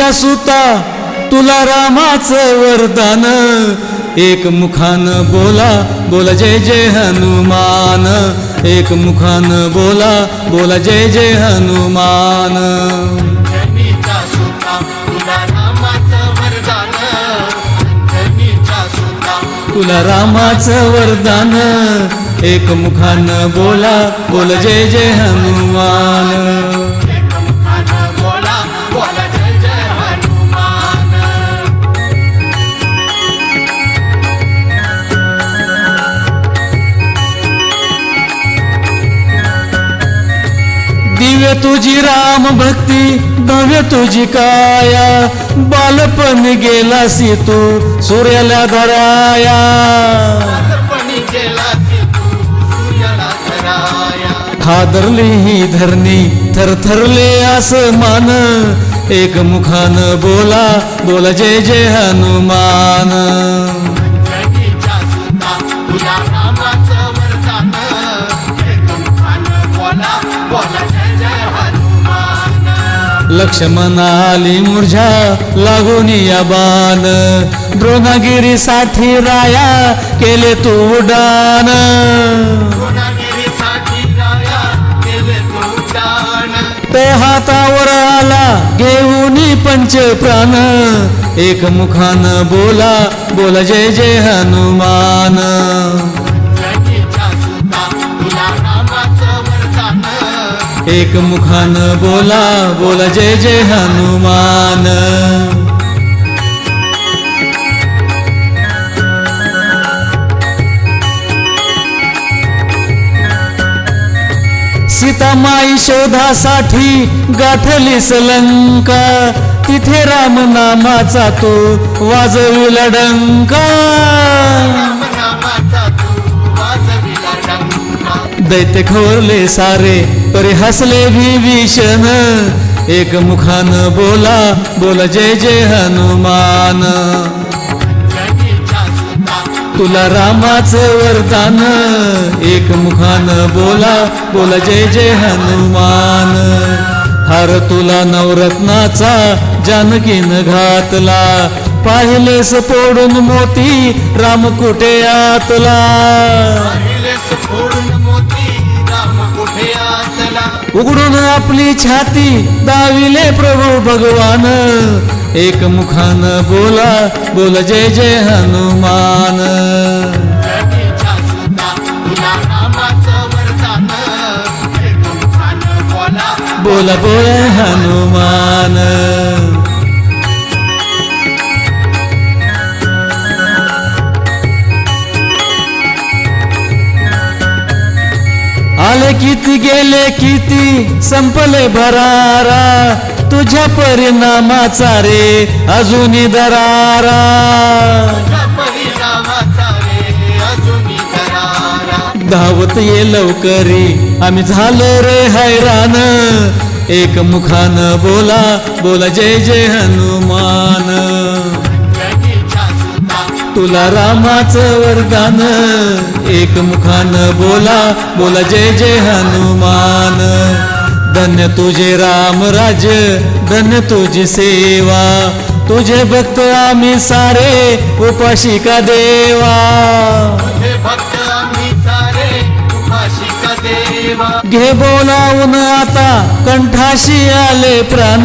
अंजनीच्या सुता तुला रामाचं वरदान. एक मुखान बोला बोला जय जय हनुमान. एक मुखान बोला बोला जय जय हनुमान. अंजनीचा सुता तुला रामाचं वरदान. अंजनीचा सुता तुला रामाचं वरदान. एक मुखान बोला बोला जय जय हनुमान. दिव्य तुझी राम भक्ती भव्य तुझी काया. बालपण गेलासी तू सूर्याला धराया. पणी गेला तू सूर्याला धराया. हादरली ही धरणी थरथरले आसमान एक मुखान बोला बोला जय जय हनुमान. बोला लक्ष्मणाली मुर्झा लागून या बाण. द्रोणागिरीसाठी राया केले तू उडान ते हातावर आला घेऊन पंच प्राण. एक मुखान बोला बोला जय जय हनुमान. एक मुखान बोला बोला जय जय हनुमान. सीतामाई शोधासाठी गाठलीस लंका. तिथे राम नामाचा तो वाजविला डंका. रामनामाचा तू वाजविला डंका. दैत्य खवरले सारे तरी हसले विभीषण एक मुखान बोला बोला जय जय हनुमान. तुला रामाचं वरदान. एक मुखान बोला बोला जय जय हनुमान. हार तुला नवरत्नाचा जानकीन घातला. पाहिलेस पोडून मोती राम कुठे आतला? पाहिलेस मोती राम कुठे आतला उघडून आपली छाती दाविले प्रभू भगवान. एक मुखान बोला बोल जय जय हनुमान. अंजनीचा सुता बोला हनुमान. आले किती गेले किती संपले भरारा. तुझ्या परिणामाचा रे अजूनही दरारा. धावत ये लवकरी. आम्ही झालो रे हैराण एक मुखान बोला बोला जय जय हनुमान. तुला रामाचं वरदान. एक मुखान बोला बोला जय जय हनुमान. धन्य तुझे राम राज धन्य तुझी सेवा. तुझे भक्त आम्ही सारे उपाशी का देवा? भक्त आम्ही सारे उपाशी का देवा? घे बोलावून आता कंठाशी आले प्राण.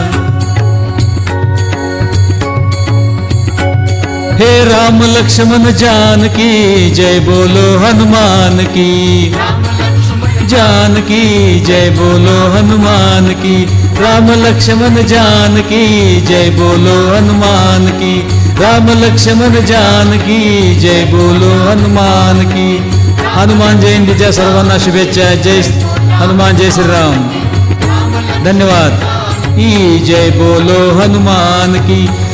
हे राम लक्ष्मण जानकी जय बोलो हनुमान की। जानकी जय बोलो हनुमान की। राम लक्ष्मण जानकी जय बोलो हनुमान की। राम लक्ष्मण जानकी जय बोलो हनुमान की। हनुमान जयंतीच्या सर्वांना शुभेच्छा जय हनुमान जय श्रीराम। धन्यवाद। की जय बोलो हनुमान की।